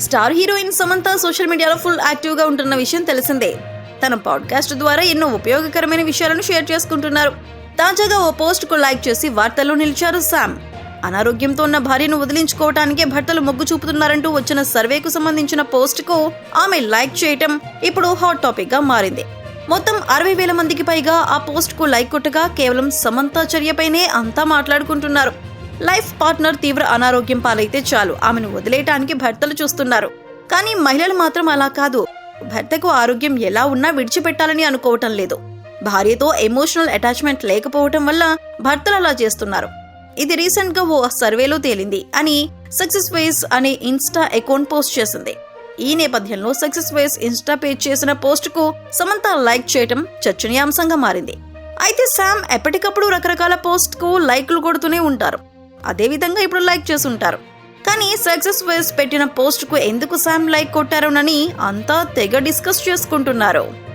Star heroine Samantha social మీడియాలో full యాక్టివ్గా ఉంటున్న విషయం తెలిసిందే. తన పాడ్కాస్ట్ ద్వారా ఎన్నో ఉపయోగకరమైన విషయాలను షేర్ చేసుకుంటున్నారు. తాజాగా ఓ పోస్ట్కు లైక్ చేసి వార్తల్లో నిలిచారు శామ్ అనారోగ్యంతో ఉన్న భార్యను వదిలించుకోవటానికే భర్తలు మొగ్గు చూపుతున్నారంటూ వచ్చిన సర్వేకు సంబంధించిన పోస్ట్కు ఆమె లైక్ చేయటం ఇప్పుడు హాట్ టాపిక్గా మారింది. మొత్తం అరవై వేల మందికి పైగా ఆ పోస్ట్కు లైక్ కొట్టగా కేవలం సమంత చర్యపైనే అంతా మాట్లాడుకుంటున్నారు. లైఫ్ పార్ట్నర్ తీవ్ర అనారోగ్యం పాలైతే చాలు. ఆమెను వదిలేయటానికి భర్తలు చూస్తున్నారు. కానీ మహిళలు మాత్రం అలా కాదు. భర్తకు ఆరోగ్యం ఎలా ఉన్నా విడిచిపెట్టాలని అనుకోవటం లేదు. భార్యతో ఎమోషనల్ అటాచ్మెంట్ లేకపోవటం వల్ల భర్తలు అలా చేస్తున్నారు. ఇది రీసెంట్గా ఓ సర్వేలో తేలింది అని సక్సెస్ వేస్ అనే ఇన్స్టా అకౌంట్ పోస్ట్ చేసింది. ఈ నేపథ్యంలో సక్సెస్ వేస్ ఇన్స్టా పేజ్ చేసిన పోస్ట్కు సమంత లైక్ చేయటం చర్చనీయాంశంగా మారింది. అయితే శామ్ ఎప్పటికప్పుడు రకరకాల పోస్ట్కు లైక్లు కొడుతూనే ఉంటారు. అదేవిధంగా ఇప్పుడు లైక్ చేసుంటారు కానీ సక్సెస్ వేస్ పెట్టిన పోస్ట్కు ఎందుకు శామ్ లైక్ కొట్టారోనని అంతా తెగ డిస్కస్ చేసుకుంటున్నారు.